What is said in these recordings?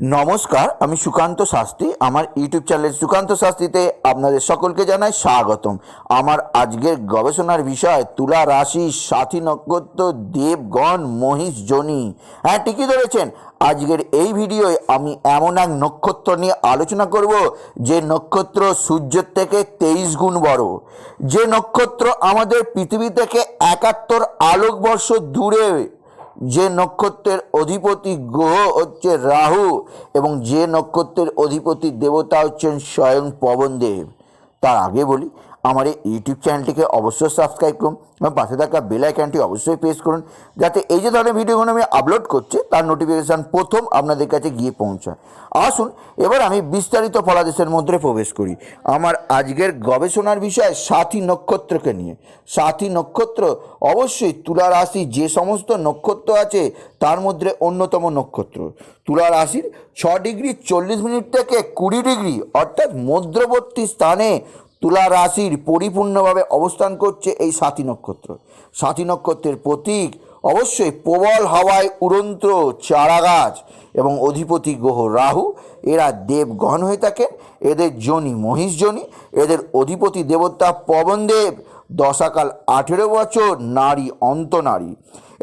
নমস্কার, আমি সুকান্ত শাস্ত্রী। আমার ইউটিউব চ্যানেল সুকান্ত শাস্ত্রীতে আপনাদের সকলকে জানাই স্বাগতম। আমার আজকের গবেষণার বিষয়, তুলা রাশি, সাথী নক্ষত্র, দেবগণ, মহিষ জনি। হ্যাঁ ঠিকই ধরেছেন। আজকের এই ভিডিওয় আমি এমন এক নক্ষত্র নিয়ে আলোচনা করব, যে নক্ষত্র সূর্যের থেকে তেইশ গুণ বড়। যে নক্ষত্র আমাদের পৃথিবী থেকে একাত্তর আলোকবর্ষ দূরে যে নক্ষত্রের অধিপতি গ্রহ হচ্ছে রাহু এবং যে নক্ষত্রের অধিপতি দেবতা হচ্ছেন স্বয়ং পবনদেব। তার আগে বলি আমার এই ইউটিউব চ্যানেলটিকে অবশ্যই সাবস্ক্রাইব করুন এবং পাশে থাকা বেল আইকনটি অবশ্যই প্রেস করুন, যাতে এই যে ধরনের ভিডিওগুলো আমি আপলোড করছি, তার নোটিফিকেশান প্রথম আপনাদের কাছে গিয়ে পৌঁছায়। আসুন, এবার আমি বিস্তারিত ফলাদেশের মধ্যে প্রবেশ করি। আমার আজকের গবেষণার বিষয় সাথী নক্ষত্রকে নিয়ে। সাথী নক্ষত্র অবশ্যই তুলা রাশি যে সমস্ত নক্ষত্র আছে, তার মধ্যে অন্যতম নক্ষত্র। তুলা রাশির ছ ডিগ্রি চল্লিশ মিনিট থেকে কুড়ি ডিগ্রি, অর্থাৎ মধ্যবর্তী স্থানে তুলা রাশির পরিপূর্ণভাবে অবস্থান করছে এই সাথী নক্ষত্র। সাথী নক্ষত্রের প্রতীক অবশ্যই প্রবল হাওয়ায় উড়ন্ত চারা গাছ এবং অধিপতি গ্রহ রাহু। এরা দেবগণ হয়ে থাকেন, এদের জনি মহিষ জনি, এদের অধিপতি দেবতা পবনদেব দশাকাল আঠেরো বছর, নারী অন্তনারী।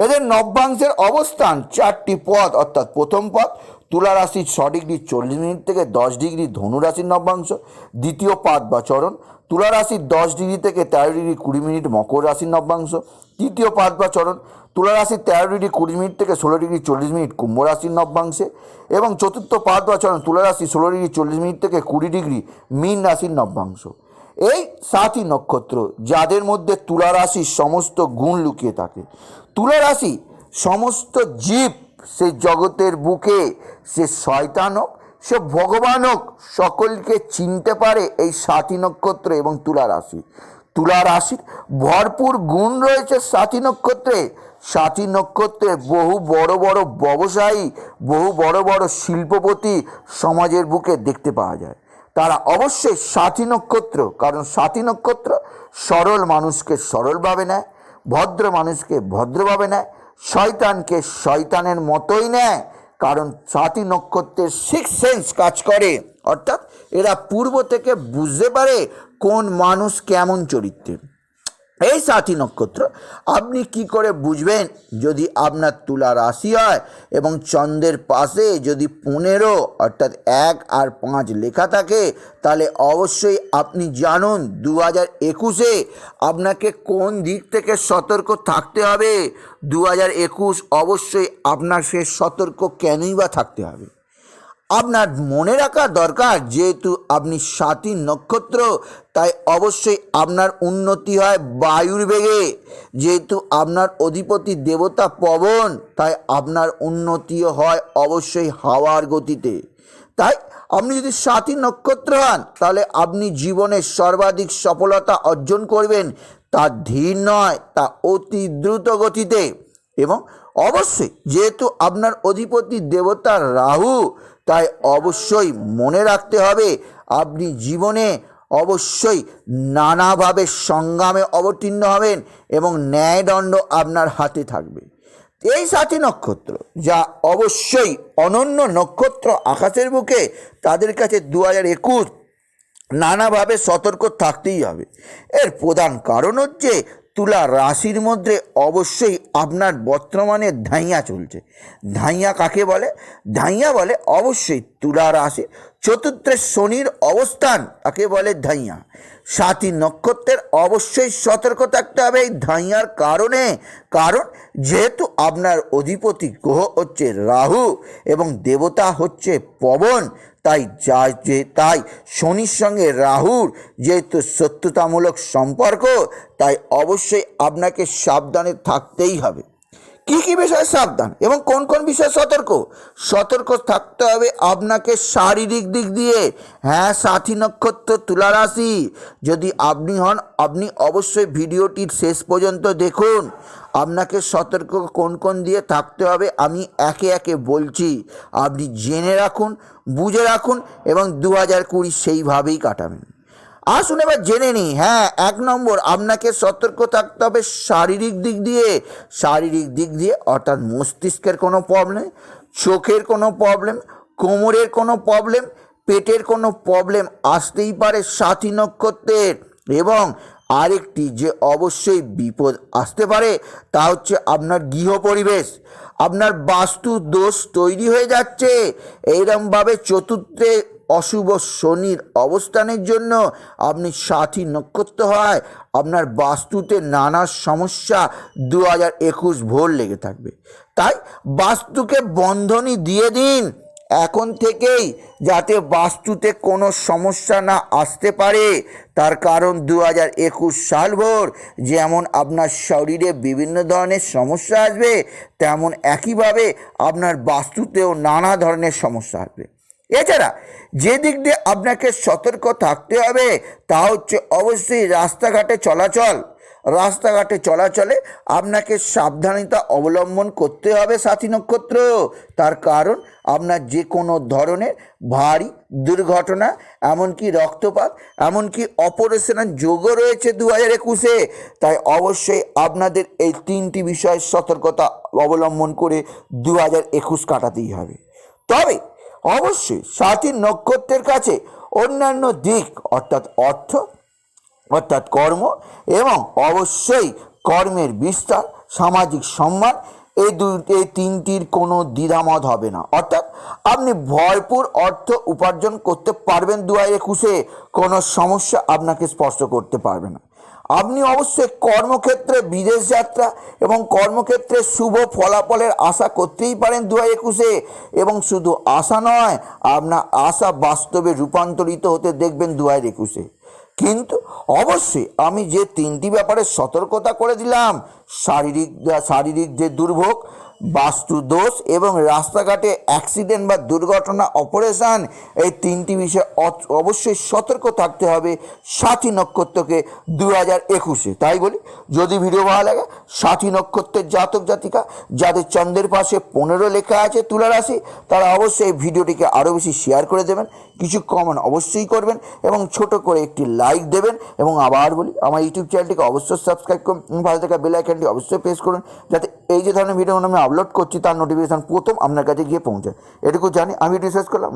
এদের নব্যাংশের অবস্থান চারটি পদ, অর্থাৎ প্রথম পদ তুলা রাশির ছ ডিগ্রি চল্লিশ মিনিট থেকে দশ ডিগ্রি ধনু রাশির নব্যাংশ, দ্বিতীয় পাদ বা চরণ। তুলা রাশির দশ ডিগ্রি থেকে তেরো ডিগ্রি কুড়ি মিনিট মকর রাশির নব্যাংশ, তৃতীয় পাদ বা চরণ। তুলা রাশির তেরো ডিগ্রি কুড়ি মিনিট থেকে ষোলো ডিগ্রি চল্লিশ মিনিট কুম্ভ রাশির নব্যাংশে এবং চতুর্থ পাদ বা চরণ তুলা রাশি ষোলো ডিগ্রি চল্লিশ মিনিট থেকে কুড়ি ডিগ্রি মীন রাশির নব্যাংশ। এই সাতই নক্ষত্র যাদের মধ্যে তুলা রাশির সমস্ত গুণ লুকিয়ে থাকে। তুলা রাশি সমস্ত জীব সে জগতের বুকে সে শয়তান হোক, সে ভগবান হোক, সকলকে চিনতে পারে এই সাতী নক্ষত্র এবং তুলা রাশি। তুলা রাশির ভরপুর গুণ রয়েছে সাতী নক্ষত্রে। সাতী নক্ষত্রে বহু বড় বড় ব্যবসায়ী, বহু বড় বড় শিল্পপতি সমাজের বুকে দেখতে পাওয়া যায়। তারা অবশ্যই সাথী নক্ষত্র, কারণ সাথী নক্ষত্র সরল মানুষকে সরলভাবে নেয়, ভদ্র মানুষকে ভদ্রভাবে নেয় শয়তানকে শয়তানের মতোই নেয়, কারণ সাতি নক্ষত্রের সিক্স সেন্স কাজ করে। অর্থাৎ এরা পূর্ব থেকে বুঝতে পারে কোন মানুষ কেমন চরিত্রের। এই সাথী নক্ষত্র, আপনি কি করে বুঝবেন যদি আপনার তুলা রাশি হয় এবং চন্দ্রের পাশে যদি পনেরো অর্থাৎ এক আর পাঁচ লেখা থাকে, তাহলে অবশ্যই আপনি জানুন দু হাজার একুশে আপনাকে কোন দিক থেকে সতর্ক থাকতে হবে। দু হাজার একুশ অবশ্যই আপনার সে সতর্ক কেনই বা থাকতে হবে। আপনার মনে রাখা দরকার, যেহেতু আপনি সাতই নক্ষত্র, তাই অবশ্যই আপনার উন্নতি হয় বায়ুর বেগে যেহেতু আপনার অধিপতি দেবতা পবন, তাই আপনার উন্নতিও হয় অবশ্যই হাওয়ার গতিতে। তাই আপনি যদি সাতই নক্ষত্র হন, তাহলে আপনি জীবনে সর্বাধিক সফলতা অর্জন করবেন। তা ধীর নয়, তা অতি দ্রুত গতিতে। এবং অবশ্যই, যেহেতু আপনার অধিপতি দেবতা রাহু তাই অবশ্যই মনে রাখতে হবে, আপনি জীবনে অবশ্যই নানাভাবে সংগ্রামে অবতীর্ণ হবেন এবং ন্যায়দণ্ড আপনার হাতে থাকবে। এই সাথী নক্ষত্র, যা অবশ্যই অনন্য নক্ষত্র আকাশের বুকে, তাদের কাছে দু হাজার একুশ নানাভাবে সতর্ক থাকতেই হবে। এর প্রধান কারণ হচ্ছে তুলা রাশির মধ্যে অবশ্যই আপনার বর্তমানে ধাইয়া চলছে। ধাইয়া কাকে বলে? ধাইয়া বলে অবশ্যই তুলা রাশি। চতুর্থে শনির অবস্থান তাকে বলে? ধাইয়া। সাতই নক্ষত্রের অবশ্যই সতর্ক থাকতে হবে এই ধাইয়ার কারণে। কারণ যেহেতু আপনার অধিপতি গ্রহ হচ্ছে রাহু এবং দেবতা হচ্ছে পবন তাই যা যে তাই শনির সঙ্গে রাহুর যেহেতু শত্রুতামূলক সম্পর্ক, তাই অবশ্যই আপনাকে সাবধানে থাকতেই হবে। কি কি বিষয়ে সাবধান এবং কোন কোন বিষয়ে সতর্ক? সতর্ক থাকতে হবে আপনাকে শারীরিক দিক দিয়ে। হ্যাঁ সাথী নক্ষত্র, তুলা রাশি। যদি আপনি হন, আপনি অবশ্যই ভিডিওটির শেষ পর্যন্ত দেখুন। আপনাকে সতর্ক কোন কোন দিয়ে থাকতে হবে আমি একে একে বলছি। আপনি জেনে রাখুন, বুঝে রাখুন এবং দু হাজার কুড়ি সেইভাবেই কাটাবেন। আসুন এবার জেনে নিই। হ্যাঁ এক নম্বর, আপনাকে সতর্ক থাকতে হবে শারীরিক দিক দিয়ে। শারীরিক দিক দিয়ে অর্থাৎ মস্তিষ্কের কোনো প্রবলেম চোখের কোনো প্রবলেম কোমরের কোনো প্রবলেম পেটের কোনো প্রবলেম আসতেই পারে সাথী নক্ষত্রের। এবং আরেকটি যে অবশ্যই বিপদ আসতে পারে, তা হচ্ছে আপনার গৃহ পরিবেশ। আপনার বাস্তু দোষ তৈরি হয়ে যাচ্ছে। এইরমভাবে চতুর্থে অশুভ শনির অবস্থানের জন্য আপনি সাথী নক্ষত্র হয়, আপনার বাস্তুতে নানা সমস্যা দু হাজার একুশ ভোর লেগে থাকবে। তাই বাস্তুকে বন্ধনী দিয়ে দিন। এখন থেকেই যাতে বাস্তুতে কোনো সমস্যা না আসতে পারে, তার কারণ দু হাজার একুশ সাল ভোর যেমন আপনার শরীরে বিভিন্ন ধরনের সমস্যা আসবে, তেমন একইভাবে আপনার বাস্তুতেও নানা ধরনের সমস্যা আসবে। এছাড়া যে দিক দিয়ে আপনাকে সতর্ক থাকতে হবে, তা হচ্ছে অবশ্যই রাস্তাঘাটে চলাচল। রাস্তাঘাটে চলাচলে আপনাকে সাবধানতা অবলম্বন করতে হবে সাথী নক্ষত্র। তার কারণ আপনার যে কোনো ধরনের ভারী দুর্ঘটনা, এমনকি রক্তপাত, এমনকি অপারেশনের যোগও রয়েছে দু হাজার একুশে। তাই অবশ্যই আপনাদের এই তিনটি বিষয়ে সতর্কতা অবলম্বন করে দু হাজার একুশ কাটাতেই হবে। তবে অবশ্যই সাথী নক্ষত্রের কাছে অন্যান্য দিক, অর্থাৎ অর্থ অর্থাৎ কর্ম এবং অবশ্যই কর্মের বিস্তার, সামাজিক সম্মান, এই দুই, এই তিনটির কোনো দ্বিধামত হবে না। অর্থাৎ আপনি ভরপুর অর্থ উপার্জন করতে পারবেন দু হাজার একুশে, কোনো সমস্যা আপনাকে স্পষ্ট করতে পারবে না। আপনি অবশ্যই কর্মক্ষেত্রে বিদেশ যাত্রা এবং কর্মক্ষেত্রে শুভ ফলাফলের আশা করতেই পারেন দু হাজার একুশে এবং শুধু আশা নয়, আপনার আশা বাস্তবে রূপান্তরিত হতে দেখবেন দু হাজার একুশে। কিন্তু অবশ্যই আমি যে তিনটি ব্যাপারে সতর্কতা করে দিলাম শারীরিক শারীরিক যে দুর্ভোগ বাস্তু দোষ এবং রাস্তাঘাটে অ্যাক্সিডেন্ট বা দুর্ঘটনা, অপারেশন, এই তিনটি বিষয়ে অবশ্যই সতর্ক থাকতে হবে সাথী নক্ষত্রকে দু হাজার একুশে। তাই বলি, যদি ভিডিও ভালো লাগে সাথী নক্ষত্রের জাতক জাতিকা, যাদের চন্দ্রের পাশে পনেরো লেখা আছে তুলা রাশি, তারা অবশ্যই ভিডিওটিকে আরও বেশি শেয়ার করে দেবেন, কিছু কমেন্ট অবশ্যই করবেন এবং ছোট করে একটি লাইক দেবেন এবং আবার বলি, আমার ইউটিউব চ্যানেলটিকে অবশ্যই সাবস্ক্রাইব করুন ভালো থাকা বেল আইকনটি অবশ্যই প্রেস করুন, যাতে এই যে ধরনের ভিডিও আমি আপলোড করছি, তার নোটিফিকেশান প্রথম আপনার কাছে গিয়ে পৌঁছায় এটুকু জানি, আমি রিসার্চ করলাম।